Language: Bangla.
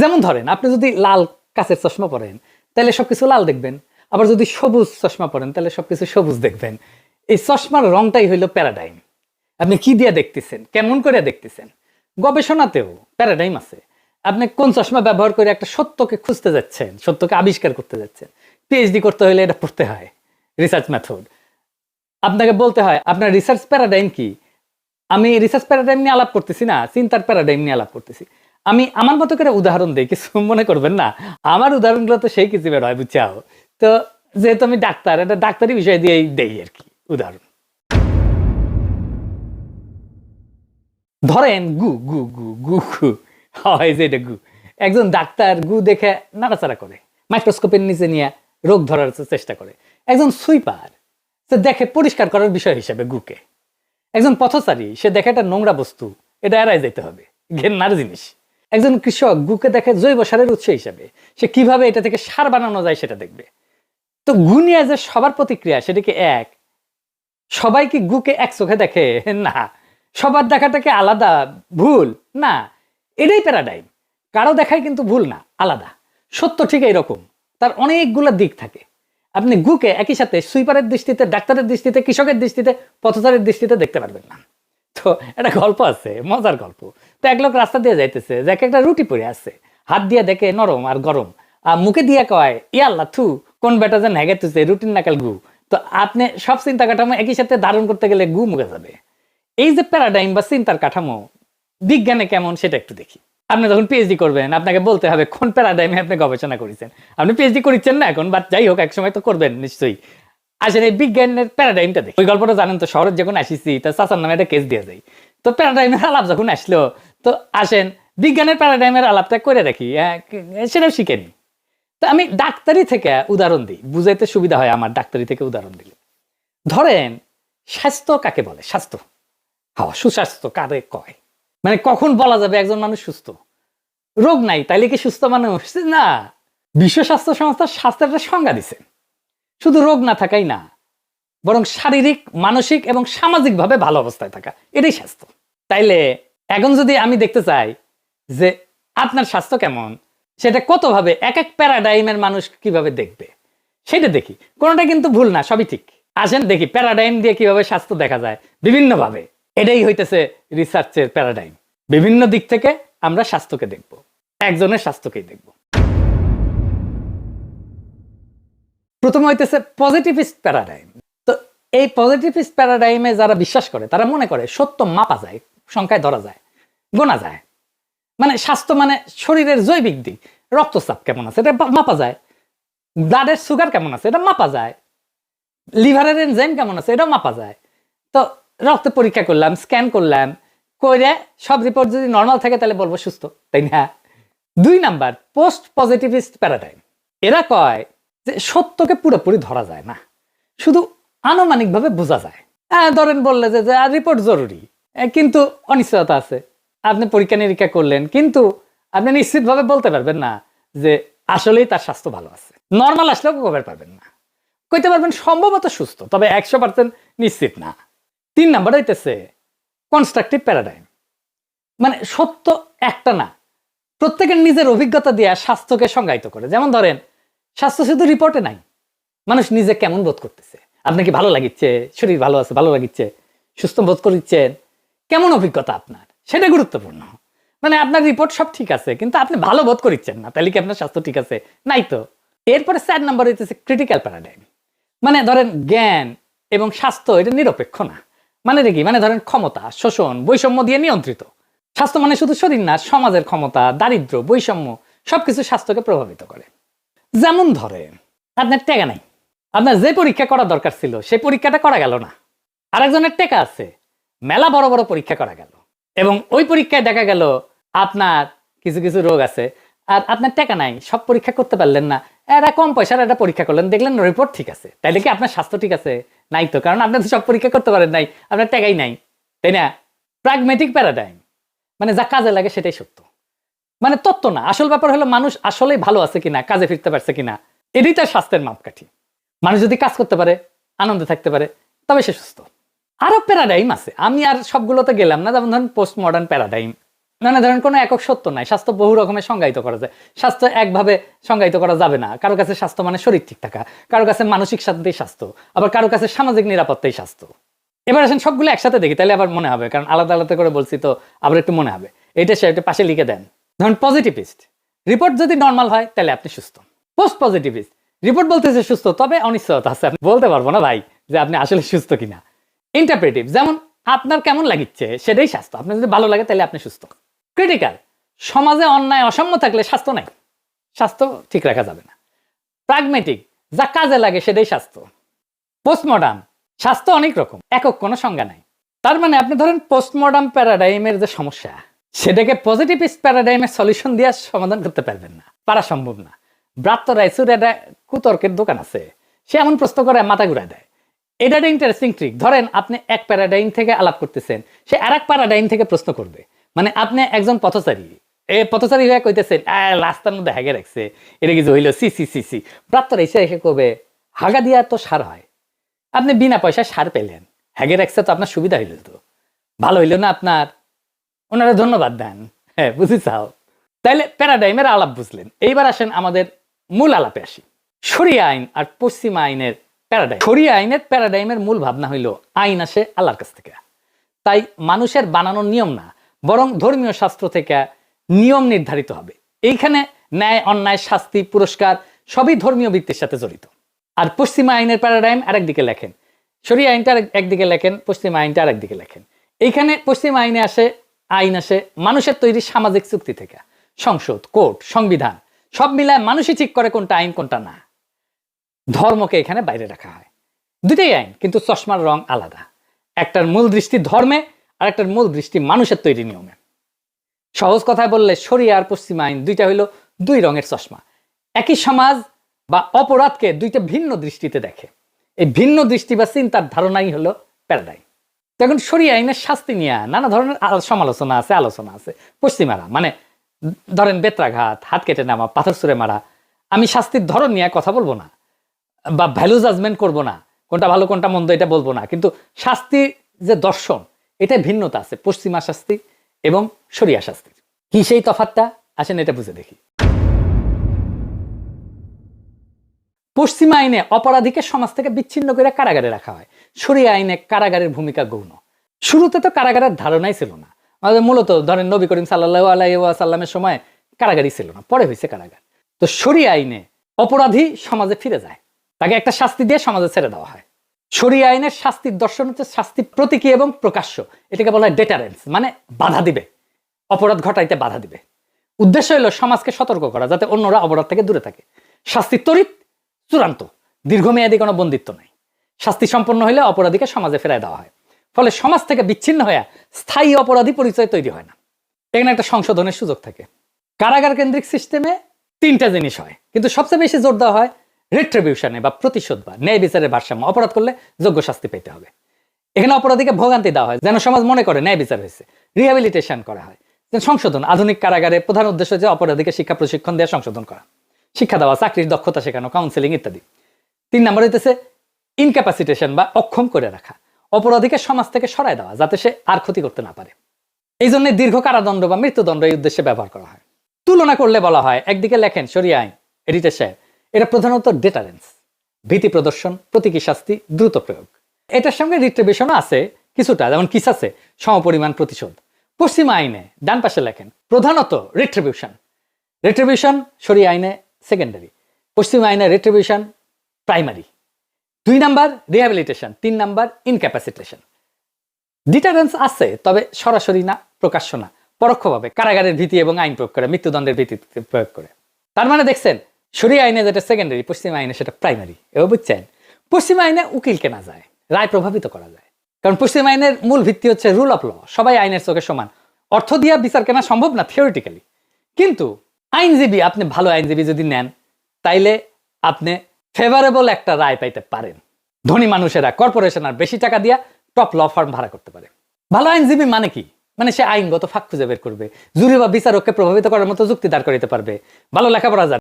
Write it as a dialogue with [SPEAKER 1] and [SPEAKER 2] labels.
[SPEAKER 1] যেমন ধরেন, আপনি যদি লাল কাচের চশমা পরেন, তাহলে সবকিছু লাল দেখবেন। আবার যদি সবুজ চশমা পরেন, তাহলে সবকিছু সবুজ দেখবেন। এই চশমার রংটাই হইল প্যারাডাইম। আপনি কি দিয়ে দেখতেছেন? কেমন করে দেখতেছেন? গবেষণাতেও প্যারাডাইম আছে। আপনি কোন চশমা ব্যবহার করে একটা সত্যকে খুঁজতে যাচ্ছেন, সত্যকে আবিষ্কার করতে যাচ্ছেন? পিএইচডি করতে হলে এটা পড়তে হয় রিসার্চ মেথড আপনাকে বলতে হয়, আপনার রিসার্চ প্যারাডাইম কি? আমি রিসার্চ প্যারাডাইম নিয়ে আলাপ করতেছি না, চিন্তার প্যারাডাইম নিয়ে আলাপ করতেছি। আমি আমার মতো করে উদাহরণ দিই, কিছু মনে করবেন না। আমার উদাহরণগুলো তো সেই কিছু বের হয়, বুঝছাও? তো যেহেতু আমি ডাক্তার, এটা ডাক্তারি বিষয় দিয়েই দেই আর কি, উদাহরণ। ধরেন গু গু গু গু গু, হয় যে এটা গু। একজন ডাক্তার গু দেখে নাড়াচাড়া করে, মাইক্রোস্কোপের নিচে নিয়ে রোগ ধরার চেষ্টা করে। একজন সুইপার, সে দেখে পরিষ্কার করার বিষয় হিসেবে গুকে। একজন পথচারী, সে দেখে একটা নোংরা বস্তু, এটা এড়াই যেতে হবে, ঘেন্নার জিনিস। একজন কৃষক গুকে দেখে জৈব সারের উৎস হিসাবে সে কীভাবে এটা থেকে সার বানানো যায় সেটা দেখবে। তো গু নিয়ে যে সবার প্রতিক্রিয়া সেটা কি এক, সবাই কি গুকে এক চোখে দেখে? না, সবার দেখাটাকে আলাদা, ভুল? না, এটাই প্যারাডাইম কারও দেখাই কিন্তু ভুল না, আলাদা। সত্য ঠিক এইরকম, তার অনেকগুলো দিক থাকে। আপনি গুকে একই সাথে সুইপারের দৃষ্টিতে, ডাক্তারের দৃষ্টিতে, কৃষকের দৃষ্টিতে, পথচারের দৃষ্টিতে দেখতে পারবেন না। তো একটা গল্প আছে, মজার গল্প। তো এক লোক রাস্তা দিয়ে যাইতেছে, যে একটা রুটি পড়ে আছে। হাত দিয়ে দেখে নরম আর গরম। আর মুখে দিয়ে কয় ইয়াল্লা থু, কোন বেটা যে নেগে তুছে রুটিন নাকাল গু। তো আপনি সব চিন্তা কাঠামো একই সাথে ধারণ করতে গেলে গু মুখে যাবে। এই যে প্যারাডাইম বা চিন্তার কাঠামো, বিজ্ঞানে কেমন সেটা একটু দেখি। আপনি যখন পিএইচডি করবেন, আপনাকে বলতে হবে কোন প্যারাডাইমে আপনি গবেষণা করেছেন। আপনি পিএইচডি করছেন না এখন বাট যাই হোক এক সময় তো করবেন নিশ্চয়ই। আসলে এই বিজ্ঞানের প্যারাডাইমটা দেখি। ওই গল্পটা জানেন তো শহরে যখন আসিছি তা চাচার নামে একটা কেস দিয়ে যাই। তো প্যারাডাইমের আলাপ যখন আসলো তো আসেন বিজ্ঞানের প্যারাডাইমের আলাপটা করে রাখি হ্যাঁ, সেটাও শিখেনি। তো আমি ডাক্তারি থেকে উদাহরণ দিই। বুঝাইতে সুবিধা হয় আমার ডাক্তারি থেকে উদাহরণ দিলে। ধরেন স্বাস্থ্য কাকে বলে? স্বাস্থ্য। হাওয়া সুস্বাস্থ্য কারে কয়? মানে কখন বলা যাবে একজন মানুষ সুস্থ? রোগ নাই তাইলে কি সুস্থ মানুষ? না। বিশ্ব স্বাস্থ্য সংস্থা স্বাস্থ্যের একটা সংজ্ঞা দিছে। শুধু রোগ না থাকাই না, বরং শারীরিক, মানসিক এবং সামাজিকভাবে ভালো অবস্থায় থাকা, এটাই স্বাস্থ্য। তাইলে এখন যদি আমি দেখতে চাই যে আপনার স্বাস্থ্য কেমন, সেটা কতভাবে এক এক প্যারাডাইমের মানুষ কীভাবে দেখবে, সেটা দেখি। কোনোটা কিন্তু ভুল না, সবই ঠিক। আসেন দেখি প্যারাডাইম দিয়ে কীভাবে স্বাস্থ্য দেখা যায়, বিভিন্নভাবে। এটাই হইতেছে রিসার্চের প্যারাডাইম। বিভিন্ন দিক থেকে আমরা স্বাস্থ্যকে দেখব, একজনের স্বাস্থ্যকেই দেখব। প্রথম হইতেছে পজিটিভিস্ট প্যারাডাইম তো এই পজিটিভিস্ট প্যারাডাইমে যারা বিশ্বাস করে, তারা মনে করে সত্য মাপা যায়, সংখ্যায় ধরা যায়, গোনা যায়। মানে স্বাস্থ্য মানে শরীরের জৈবিক দিক, রক্তচাপ কেমন আছে, এটা মাপা যায়। ব্লাডের সুগার কেমন আছে, এটা মাপা যায়। লিভারের এনজাইম কেমন আছে এটাও মাপা যায়। তো রক্ত পরীক্ষা করলাম, স্ক্যান করলাম করে সব রিপোর্ট যদি নর্মাল থাকে তাহলে বলব সুস্থ, তাই না? দুই নাম্বার পোস্ট পজিটিভিস্ট প্যারাডাইম এরা কয় যে সত্যকে পুরোপুরি ধরা যায় না। শুধু আনুমানিকভাবে বোঝা যায়। হ্যাঁ ধরেন বললে যে রিপোর্ট জরুরি। কিন্তু অনিশ্চয়তা আছে। আপনি পরীক্ষা নিরীক্ষা করলেন, কিন্তু আপনি নিশ্চিতভাবে বলতে পারবেন না যে, আসলেই তার স্বাস্থ্য ভালো আছে। নর্মাল আসলেও কভার পারবেন না। কইতে পারবেন সম্ভবত সুস্থ, তবে একশো পার্সেন্ট নিশ্চিত না। তিন নাম্বার হইতেছে কনস্ট্রাকটিভ প্যারাডাইম মানে সত্য একটা না। প্রত্যেকের নিজের অভিজ্ঞতা দিয়ে স্বাস্থ্যকে সংজ্ঞায়িত করে। যেমন ধরেন স্বাস্থ্য শুধু রিপোর্টে নাই। মানুষ নিজে কেমন বোধ করতেছে? আপনার কি ভালো লাগিচ্ছে? শরীর ভালো আছে, ভালো লাগিচ্ছে? সুস্থ বোধ করছেন কেমন অভিজ্ঞতা আপনার? সেটা গুরুত্বপূর্ণ। মানে আপনার রিপোর্ট সব ঠিক আছে, কিন্তু আপনি ভালো বোধ করিচ্ছেন না। তাহলে কি আপনার স্বাস্থ্য ঠিক আছে? নাই তো। এরপরে চার নাম্বার হইতেছে ক্রিটিক্যাল প্যারাডাইম মানে ধরেন জ্ঞান এবং স্বাস্থ্য, এটা নিরপেক্ষ না। মানে দেখি মানে ধরেন ক্ষমতা, শোষণ, বৈষম্য দিয়ে নিয়ন্ত্রিত। স্বাস্থ্য মানে শুধু শরীর না, সমাজের ক্ষমতা, দারিদ্র, বৈষম্য, সবকিছু স্বাস্থ্যকে প্রভাবিত করে। যেমন ধরে, আপনার টেকা নাই। আপনার যে পরীক্ষা করা দরকার ছিল সেই পরীক্ষাটা করা গেল না। আরেকজনের টেকা আছে, মেলা বড় বড় পরীক্ষা করা গেল। এবং ওই পরীক্ষায় দেখা গেল, আপনার কিছু কিছু রোগ আছে, আর আপনার টাকা নাই, সব পরীক্ষা করতে পারলেন না। এরা কম পয়সার একটা পরীক্ষা করলেন, দেখলেন রিপোর্ট ঠিক আছে। তাইলে কি আপনার স্বাস্থ্য ঠিক আছে? নাই তো, কারণ আপনি সব পরীক্ষা করতে পারেন নাই, আপনার টাকাই নাই। তাই না? প্রাগমেটিক প্যারাডাইম মানে যা কাজে লাগে সেটাই সত্য। মানে তত্ত্ব না। আসল ব্যাপার হলো মানুষ আসলেই ভালো আছে কিনা, কাজে ফিরতে পারছে কিনা, এটাই তার স্বাস্থ্যের মাপকাঠি। মানুষ যদি কাজ করতে পারে, আনন্দে থাকতে পারে, তবে সে সুস্থ। আরও প্যারাডাইম আছে। আমি আর সবগুলোতে গেলাম না, যেমন ধরেন পোস্ট মডার্ন প্যারাডাইম মানে ধরেন কোনো একক সত্য নাই, স্বাস্থ্য বহু রকমের সংজ্ঞায়িত করা যায়। স্বাস্থ্য একভাবে সংজ্ঞায়িত করা যাবে না। কারও কাছে স্বাস্থ্য মানে শরীর ঠিক থাকা, কারও কাছে মানসিক শান্তিই স্বাস্থ্য, আবার কারও কাছে সামাজিক নিরাপত্তাই স্বাস্থ্য। এবার আসেন সবগুলো একসাথে দেখি, তাহলে আবার মনে হবে, কারণ আলাদা আলাদা করে বলছি তো আবার একটু মনে হবে। এটা সে একটা পাশে লিখে দেন। ধরুন পজিটিভিস্ট রিপোর্ট যদি নর্মাল হয়, তাহলে আপনি সুস্থ। পোস্ট পজিটিভিস্ট রিপোর্ট বলতেছে সুস্থ, তবে অনিশ্চয়তা আছে, আপনি বলতে পারব না ভাই যে আপনি আসলে সুস্থ কিনা। ইন্টারপ্রেটিভ যেমন আপনার কেমন লাগিচ্ছে সেটাই স্বাস্থ্য। আপনার যদি ভালো লাগে, তাহলে আপনি সুস্থ। ক্রিটিক্যাল সমাজে অন্যায় অসাম্য থাকলে স্বাস্থ্য নাই। স্বাস্থ্য ঠিক রাখা যাবে না। প্রাগমেটিক যা কাজে লাগে, সেটাই স্বাস্থ্য। পোস্টমডার্ন স্বাস্থ্য অনেক রকম, একক কোনো সংজ্ঞা নাই। তার মানে আপনি ধরেন পোস্টমডার্ন প্যারাডাইমের যে সমস্যা সেটাকে পজিটিভিস্ট প্যারাডাইমের সলিউশন দিয়ে সমাধান করতে পারবেন না। পারা সম্ভব না। ব্রাত্য রাইসুর একটা কুতর্কের দোকান আছে। সে এমন প্রশ্ন করে, মাথা ঘুরায় দেয়। এটা একটা ইন্টারেস্টিং ট্রিক ধরেন আপনি এক প্যারাডাইম থেকে আলাপ করতেছেন, সে আর এক প্যারাডাইম থেকে প্রশ্ন করবে। মানে আপনি একজন পথচারী। এ পথচারী হয়ে কইতেছেন রাস্তার মধ্যে হাগে রাখছে। এটা কিছু হইল, সি সি সি সি। প্রাপ্ত এসে এসে কবে হাগা দিয়া তো সার হয়। আপনি বিনা পয়সায় সার পেলেন। হ্যাগে রাখছে তো আপনার সুবিধা হইল তো। ভালো হইল না আপনার? ওনারা ধন্যবাদ দেন। হ্যাঁ বুঝি চাও তাইলে প্যারাডাইমের আলাপ বুঝলেন। এইবার আসেন আমাদের মূল আলাপে আসি। শরিয়া আইন আর পশ্চিমা আইনের প্যারাডাইম। শরিয়া আইনের প্যারাডাইমের মূল ভাবনা হইল, আইন আসে আল্লাহর কাছ থেকে। তাই মানুষের বানানোর নিয়ম না, বরং ধর্মীয় শাস্ত্র থেকে নিয়ম নির্ধারিত হবে। এইখানে ন্যায়, অন্যায়, শাস্তি, পুরস্কার সবই ধর্মীয় বৃত্তির সাথে জড়িত। আর পশ্চিমা আইনের প্যারাডাইম আরেকদিকে লেখেন। শরিয়া আইনটা একদিকে লেখেন, পশ্চিমা আইনটা আরেকদিকে লেখেন। এইখানে পশ্চিমা আইনে আসে আইন আসে, মানুষের তৈরি সামাজিক চুক্তি থেকে। সংসদ, কোর্ট, সংবিধান, সব মিলায় মানুষই ঠিক করে কোনটা আইন, কোনটা না। ধর্মকে এখানে বাইরে রাখা হয়। দুটাই আইন, কিন্তু চশমার রং আলাদা। একটার মূল দৃষ্টি ধর্মে, আর একটার মূল দৃষ্টি মানুষের তৈরি নিয়মে। সহজ কথায় বললে শরিয়া আর পশ্চিমা আইন দুইটা হইল দুই রঙের চশমা। একই সমাজ বা অপরাধকে দুইটা ভিন্ন দৃষ্টিতে দেখে। এই ভিন্ন দৃষ্টি বা চিন্তার ধারণাই হলো প্যারাডাইম। তখন শরিয়া আইনের শাস্তি নিয়ে নানা ধরনের সমালোচনা আছে, আলোচনা আছে। পশ্চিমারা মানে ধরেন বেত্রাঘাত, হাত কেটে নেওয়া, পাথর ছুঁড়ে মারা, আমি শাস্তির ধরন নিয়ে কথা বলব না বা ভ্যালু জাজমেন্ট করব না, কোনটা ভালো, কোনটা মন্দ এটা বলব না। কিন্তু শাস্তির যে দর্শন এটা ভিন্নতা আছে, পশ্চিমা শাস্তি এবং শরিয়া শাস্তির কি সেই তফাতটা আসেন এটা বুঝে দেখি। পশ্চিমা আইনে অপরাধীকে সমাজ থেকে বিচ্ছিন্ন করে কারাগারে রাখা হয়। শরিয়া আইনে কারাগারের ভূমিকা গৌণ। শুরুতে তো কারাগারের ধারণাই ছিল না। আমাদের মূলত ধরেন নবী করিম সাল্লাহ আলাইসাল্লামের সময় কারাগারই ছিল না, পরে হয়েছে কারাগার। তো শরিয়া আইনে অপরাধী সমাজে ফিরে যায়। তাকে একটা শাস্তি দিয়ে সমাজে ছেড়ে দেওয়া হয়। শরিয়া আইনের শাস্তির দর্শন হচ্ছে শাস্তি প্রতীকী এবং প্রকাশ্য। এটাকে বলা হয় ডেটারেন্স মানে বাধা দিবে। অপরাধ ঘটাইতে বাধা দিবে। উদ্দেশ্য হলো সমাজকে সতর্ক করা, যাতে অন্যরা অপরাধ থেকে দূরে থাকে। শাস্তি তরিত চূড়ান্ত। দীর্ঘমেয়াদী কোনো বন্দিত্ব নাই। শাস্তি সম্পন্ন হলে অপরাধীকে সমাজে ফেরায় দেওয়া হয়। ফলে সমাজ থেকে বিচ্ছিন্ন হয়ে স্থায়ী অপরাধী পরিচয় তৈরি হয় না। এখানে একটা সংশোধনের সুযোগ থাকে। কারাগার কেন্দ্রিক সিস্টেমে তিনটা জিনিস হয়। কিন্তু সবচেয়ে বেশি জোর দেওয়া হয় রিট্রিবিউশনে বা প্রতিশোধ বা ন্যায় বিচারের ভারসাম্য। অপরাধ করলে যোগ্য শাস্তি পেতে হবে। এখানে অপরাধীকে ভোগান্তি দেওয়া হয়, যেন সমাজ মনে করে ন্যায় বিচার হয়েছে। রিহ্যাবিলিটেশন করা হয়। সংশোধন, আধুনিক কারাগারে প্রধান উদ্দেশ্য যে অপরাধীকে শিক্ষা প্রশিক্ষণ দেওয়া, সংশোধন করা। শিক্ষা দেওয়া, চাকরির দক্ষতা শেখানো কাউন্সেলিং ইত্যাদি। তিন নম্বর হইতেছে ইনক্যাপাসিটেশন বা অক্ষম করে রাখা, অপরাধীকে সমাজ থেকে সরায় দেওয়া, যাতে সে আর ক্ষতি করতে না পারে। এই জন্য দীর্ঘ কারাদণ্ড বা মৃত্যুদণ্ড এই উদ্দেশ্যে ব্যবহার করা হয়। তুলনা করলে বলা হয়, একদিকে লেখেন সরিয়া আইন, এডিটার সাহেব এটা প্রধানত ডেটারেন্স ভীতি প্রদর্শন, প্রতীকী শাস্তি, দ্রুত প্রয়োগ। এটার সঙ্গে রিট্রিবিউশনও আছে, কিছুটা, যেমন কিস আছে, সমপরিমাণ প্রতিশোধ। পশ্চিমা আইনে ডান পাশে লেখেন, প্রধানত রিট্রিবিউশন রিট্রিবিউশন সরিয়া আইনে সেকেন্ডারি পশ্চিমা আইনে রিট্রিবিউশন প্রাইমারি দুই নাম্বার রিহ্যাবিলিটেশন তিন নাম্বার ইনক্যাপাসিটেশন ডিটারেন্স আছে, তবে সরাসরি না, প্রকাশ্য না, পরোক্ষভাবে, কারাগারের ভীতি এবং আইন প্রয়োগ করে, মৃত্যুদণ্ডের ভিত্তিতে প্রয়োগ করে। তার মানে দেখছেন সরিয়া আইনে যেটা সেকেন্ডারি পশ্চিম আইনে সেটা প্রাইমারি এবার বুঝছেন? পশ্চিম আইনে উকিল কেনা যায়, রায় প্রভাবিত করা যায়। কারণ পশ্চিম আইনের মূল ভিত্তি হচ্ছে রুল অফ ল সবাই আইনের চোখে সমান। অর্থ দিয়া বিচার কেনা সম্ভব না থিওরিটিক্যালি কিন্তু আইনজীবী, আপনি ভালো আইনজীবী যদি নেন, তাইলে আপনি ফেভারেবল একটা রায় পাইতে পারেন। ধনী মানুষেরা কর্পোরেশন আর বেশি টাকা দিয়া টপ ল ফার্ম ভাড়া করতে পারে। ভালো আইনজীবী মানে কি? মানে সে আইনগত ফাঁক খুঁজে বের করবে, জুরি বা বিচারককে প্রভাবিত করার মতো যুক্তি দাঁড় করিতে পারবে। ভালো লেখাপড়া